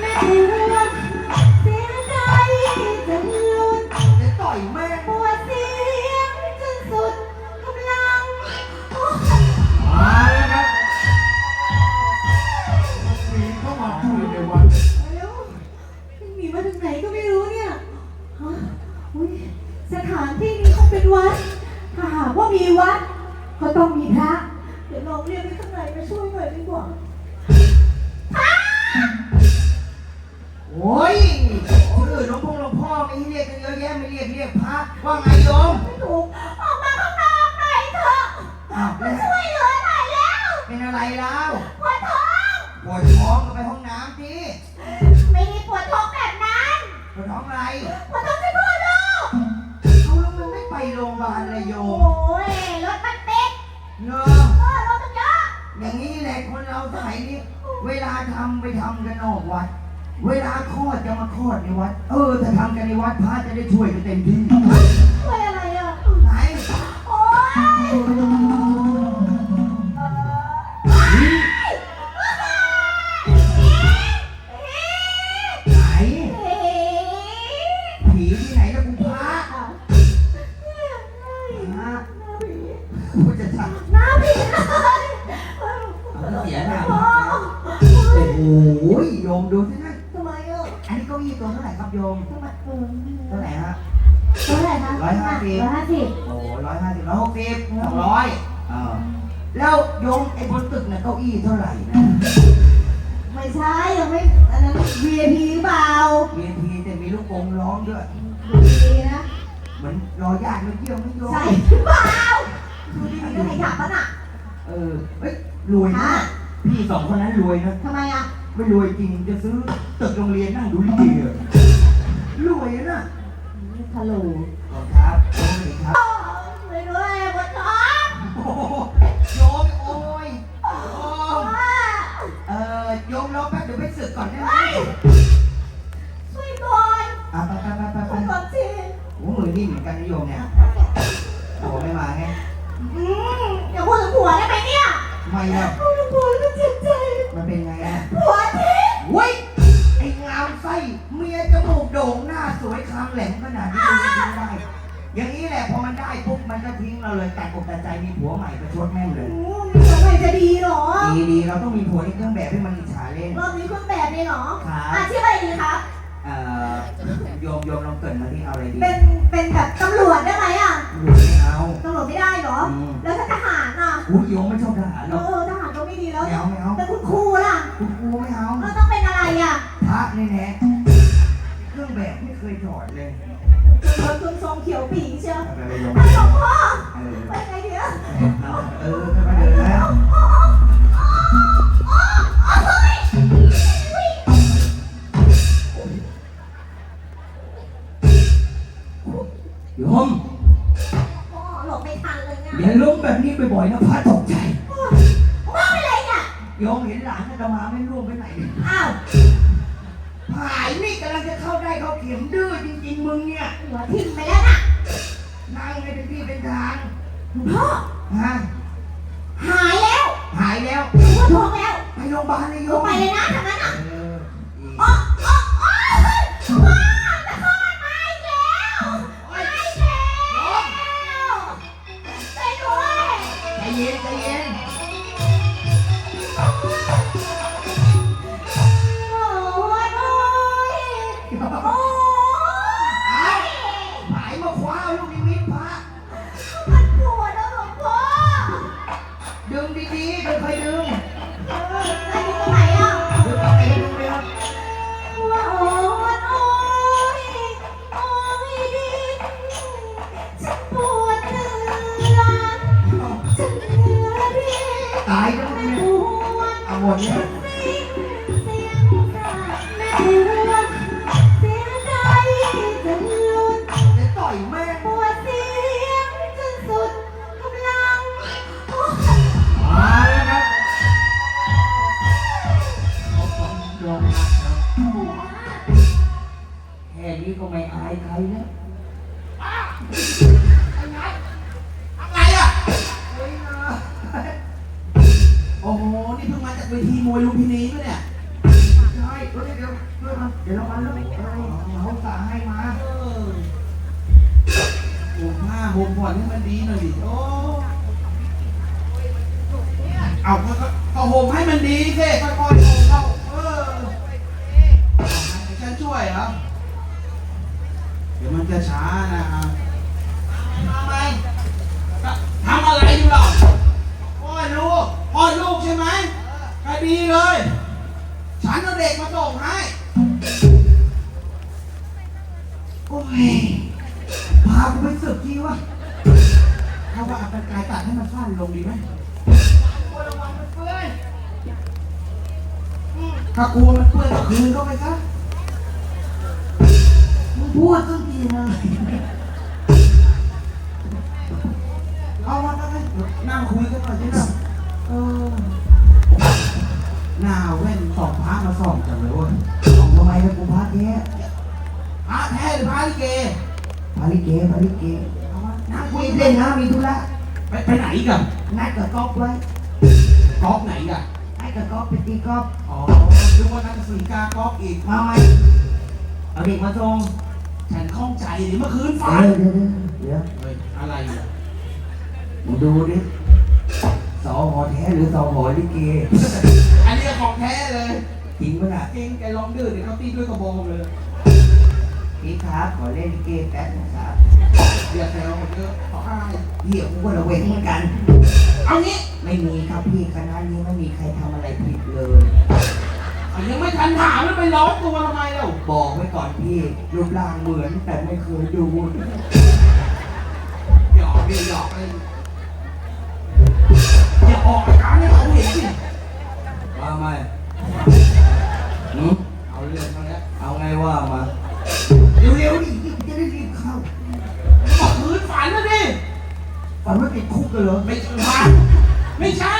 แม่ถึงเสียใจจนลุดจะต่อยแม่งปวดเสียงจนสุดกำลังมาแล้วครับมีเข้ามาช่วยในวันแล้วหนีมาถึงไหนก็ไม่รู้เนี่ยฮะอุ๊ยสถานที่นี้คงเป็นวัดถ้าหากว่ามีวัด ก็ต้องมีพระ เดี๋ยวลองเรียกไปข้างในมาช่วยหน่อยดีกว่า ว่าไงโยมไม่ถูกออกมาข้างนอกหน่อยเถอะอ้าวแล้วช่วยเหลือหน่อยแล้วเป็นอะไรแล้วปวดท้องปวดท้องก็ไปห้องน้ำสิไม่ได้ปวดท้องแบบนั้นปวดท้องอะไรปวดท้องที่พ่อลูกเอาแล้วมันไม่ไปโรงพยาบาลเลยโยโอ้มยรถมันติดเนอะเออรถมันเยอะอย่างนี้แหละคนเราสมัยนี้เวลาทำไปทำกันนอกวัดเวลาคลอดจะมาคลอดในวัด เออถ้าทำกันในวัดพระจะได้ช่วยกันเต็มที่ ร่ครับโยมทำไมเออเท่าไหร่ฮะ เท่าไหร่คะร้อยห้าสิบ ร้อยห้าสิบโอ้ร้อยห้าสิบร้อยหกสิบสองร้อยอ่าแล้วโยมไอ้บนตึกน่ะเก้าอี้เท่าไหร่นะไม่ใช่ยังไม่อันนั้น VIP หรือเปล่าเวียทีแต่มีลูกกงร้องด้วยดูดีๆนะเหมือนรอญาติมาเยี่ยมไม่โยมใช่หรือเปล่าดูดีๆนะใครถามปะน่ะเออเฮ้ยรวยนะฮะพี่สองคนนั้นรวยนะ ทำไมอะไม่รวยจริงจะซื้อตึกโรงเรียนนั่งดูลิเกอะ รวยนะ ฮัลโหล ขอบครับสวัสดีครับ ทิ้งเราเลยตัดอกตัดใจมีผัวใหม่ประชดแม่งเลยอืมมีผัวใหม่จะดีเหรอ ดีดีเราต้องมีผัวในเครื่องแบบให้มันอิจฉาเล่น รอบนี้คุณแบบนี้เหรอครับ อาชีพอะไรดีครับเอ่อโยมโยมลองเกรินมาที่เอาอะไรดีเป็นเป็นแบบตำรวจได้ไหมอะหรือไม่เอาตำรวจไม่ได้เหรอ อืมแล้วถ้าทหารอะอุ้ยโยมไม่ชอบทหารหรเออกอทหารก็ไม่ดีแล้ว ไม่เอาไม่เอาแต่คุณครูล่ะคุณครูไม่เอาเออต้องเป็นอะไรอะพระแน่ๆเครื่องแบบไม่เคยถอดเลย เออคุณทรงเขียวปีเชียว ไปไปโยมไอ้หลวงพ่อ เออไปไงเดี๋ยวเอาเออไปเดินแล้วโยมพ่อหลบไม่ทันเลยไงอย่าล้มแบบนี้บ่อยๆนะพระตกใจว่าไปเลยเนี่ยโยมเห็นหลานอาตมาไม่ร่วงไปไหนเลยอ้าวผายนี่กำลังจะเข้าได้เข้าเข็มดื้อจริงๆมึงเนี่ย หัวทิ่มไปแล้วน่ะ นั่งให้เป็นที่เป็นทางหลวงพ่อฮะหายแล้วหายแล้วหลวงพ่อท้องแล้วไปโรงพยาบาลเลยโยลงมไปเลยนะทางนั้นอะ เอออีกอ๋ออ๋ออ๋ เดี๋ยวเรามาเรื่องอะไรเขาสั่งให้มาหกห่มผ้าห่มผ่อนให้มันดีหน่อยดิโอ้เอาก็ก็ห่มให้มันดีสิค่อยๆห่มเข้าเออให้ฉันช่วยเหรอเดี๋ยวมันจะช้านะครับ ถ้ากลัวมันเปื้อนก็คืนเข้าไปซะมึงพูดซึ่งทีเลยเอามาไปนั่งคุยกันหน่อยสินะเออหน้าแว่นสองพระมาส่องจังเลยเว้ยของทำไมนะกูพาแท้พระแท้หรือพระลิเกพาลิเกพาลิเกเอามานั่งคุคุยยเล่เล่นนนะมีธุระไปไปไหนกันนัดกับก๊อฟไว้กอล์ฟไหนกันนัด กับก๊อฟไปตีก๊อฟอ๋อนึกว่านักสีกากอล์ฟอีก มาไหมเอาเด็กมาส่งฉันข้องใจดิเมื่อคืนเอฝันอเดี๋ยวเดี๋ยวเฮ้ยอะไรอะมึงดูดิสอหอแท้หรือสอหอลิเกอันนี้ของแท้เลยจริงปะน่ะจริงแกลองดื้อเดี๋ยวเขาตีด้วยกระบองเลย พี่ครับขอเล่นลิเกแป๊บนะครับอย่าแซวผมเยอะเขาอายเหี้ยกูก็ระเวงเหมือนกัน เอางี้ไม่มีครับพี่คณะนี้ไม่มีใครทำอะไรผิดเลยเอายังไม่ทันถามแล้วไปร้องตัวทำไมเล่าบอกไว้ก่อนพี่รูปร่างเหมือนแต่ไม่เคยดูหยอกดิหยอกเลยอย่าออกอาการให้เขาเห็นสิว่าไม่หืมเอาเรื่องเขาแล้วเอาไงว่ามาเร็วๆดิจะได้รีบเข้าเมื่อคืนฝันนะดิ ฝันว่าติดคุกเลยเหรอไม่ฝันไม่ใช่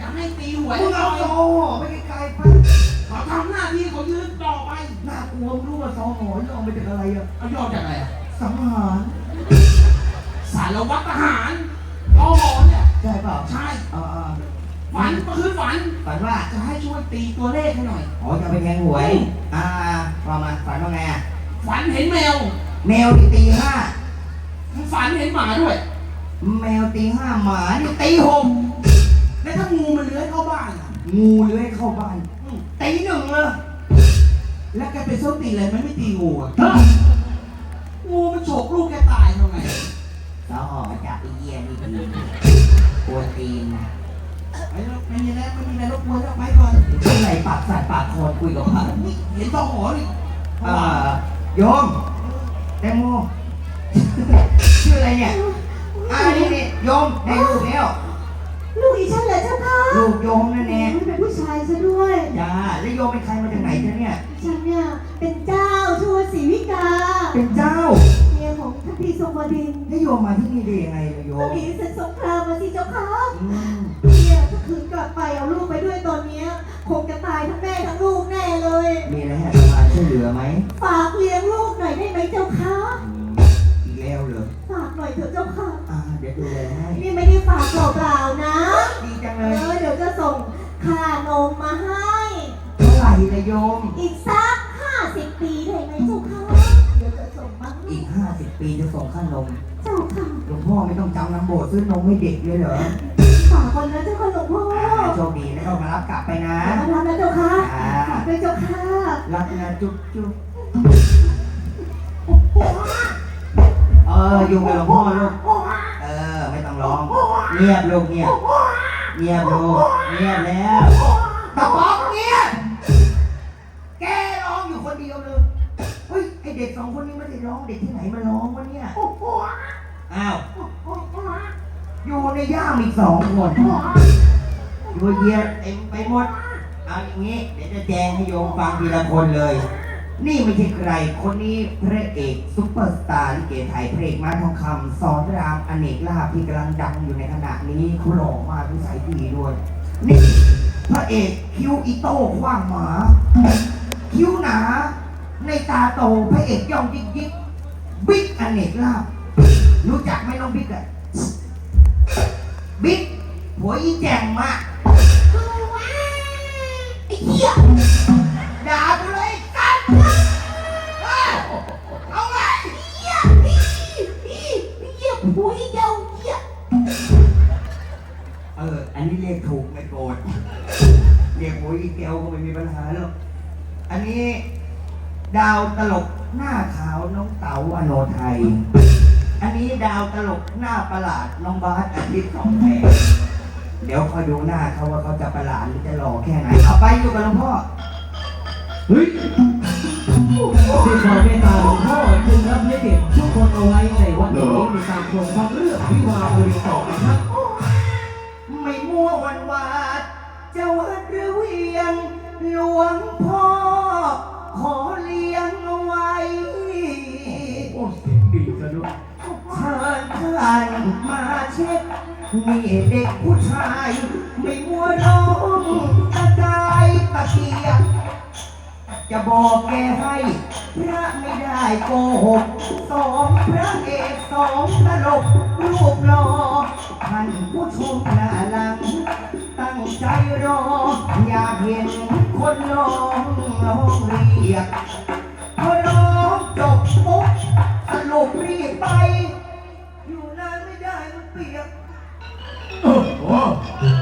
จะให้ตีหวยมึงหน่เอาอยซอหอไปไกลๆไปเขาทำหน้าที่เขายืนต่อไปน่ากลัวไม่รู้ว่าซอหอยอมไปจากอะไรอะเอายอดจากอะไรอะสังหารสารวัตรทหารอหอเนี่ยใช่เปล่าใช่อ่าฝันเมื่อคืนฝันๆฝันว่าจะให้ช่วยตีตัวเลขให้หน่อยอ๋อจะไปแทงหวย อ่าว่ามาฝันว่าไงอะฝันเห็นแมว แมวที่ตีห้าฝันเห็นหมาด้วย แมวตีห้าหมานี่ตีหกแล้วถ้างูมันเลื้อยเข้าบ้านล่ะงูเลื้อยเข้าบ้านอืมตีหนึ่งเลยแล้วแกเป็นส้นตีนอะไรมันไม่ตีงูอะงูมันโฉกลูกแกตายทำไงสาวหอจับไอ้เยี่ยนี่ดีกลัวตีนไอ้ไม่มีแล้วไม่มีแล้วรบกวนแล้วไปก่อนที่ไหนปากสั่นปากคอนคุยกับพระนี่เห็นต้องหอนี่อ่าโยมแตงโม ชื่ออะไรเนี่ย อ่านี่นี่โยมได้ลูกแล้วลูกอีฉันเหรอเจ้าค่ะลูกโยมนั่นเองเป็นผู้ชายซะด้วยจ้าแล้วโยมเป็นใครมาจากไหนจ๊ะเนี่ย ฉันเนี่ยเป็นเจ้าทัวศรีวิกาเป็นเจ้าเมียของท่านพี่ทรงบดินทร์แล้วโยมมาที่นี่ได้ยังไงล่ะโยก็มหนีศึกสงครามมาสิเจ้าค่ะอืมเนี่ยถ้าคืนกลับไปเอาลูกไปด้วยตอนเนี้ยคงจะตายทั้งแม่ทั้งลูกแน่เลย มีอะไรให้อาตมาช่วยเหลือไหมฝากเลี้ยงลูกหน่อยได้ไหมเจ้าค่ะ อื จะส่งค่านมเจ้าค่ะหลวงพ่อไม่ต้องจำน้ำโบสถ์ซื้อนมให้เด็กเลยเหรอฝากคนนะเจ้าค่ะหลวงพ่ออ่าโชคดีแล้วก็มารับกลับไปนะมารับนะเจ้าค่ะอ่าฝากด้วยเจ้าค่ะรักนะจุ๊บจุ๊บเอออยู่กับหลวงพ่อลูกเออไม่ต้องร้อง เงียบลูกเงียบเงียบลูกเงียบแล้วตะป๊อก ด็กสองคนนี้ไม่ได้ร้องเด็กที่ไหนมาร้องวะเนี่ยอ้าวอยู่ในย่ามอีกสองคนอยู่เยียเต็มไปหมด เอาอย่างนี้เดี๋ยวจะแจงให้โยมฟังทีละคนเลย นี่ไม่ใช่ใคร คนนี้พระเอกซุปเปอร์สตาร์ลิเกไทยพระเอกมาทองคำสอนรามอเนกลาภที่กำลังดังอยู่ในขณะนี้เขาหล่อมากนิสัยดีด้วย นี่พระเอกคิ้วอีโต้ขว้างหมา คิ้วหนา ในตาโตพระเอกย่องยิกยิกบิ๊กอเนกลาภรู้จักไหมน้องบิ๊กอะบิ๊กหัวอีแจ่งมาก ไอ้เหี้ยด่ากู ตลกหน้าขาวน้องเต๋าอโนไทย อันนี้ดาวตลกหน้าประหลาดน้องบาสอาทิตย์ของแท้เดี๋ยวคอยดูหน้าเขาว่าเขาจะประหลาดหรือจะหล่อแค่ไหน เอาไปอยู่กับหลวงพ่อ เฮ้ยด้วยความเมตตาหลวงพ่อจึงรับนิติทุกคนเอาไว้ในวันนี้ในการชมฟังเรื่องวิวาห์บริสุทธิ์นะครับไม่มัววันวาดจะวัดหรือเวียง หลวงพ่อขอเลี้ยง ผ่านมาเช็คมีเด็กผู้ชาย ไม่มัวน้องตะกายตะเกียบจะบอกแกให้ พระไม่ได้โกหกสองพระเอกสองตลกรูปรอท่านผู้ชมหน้าหลัง ตั้งใจรอ อยากเห็นคนร้องร้องเรียกพอร้องจบปุ๊บสรุปรีบไป Oh.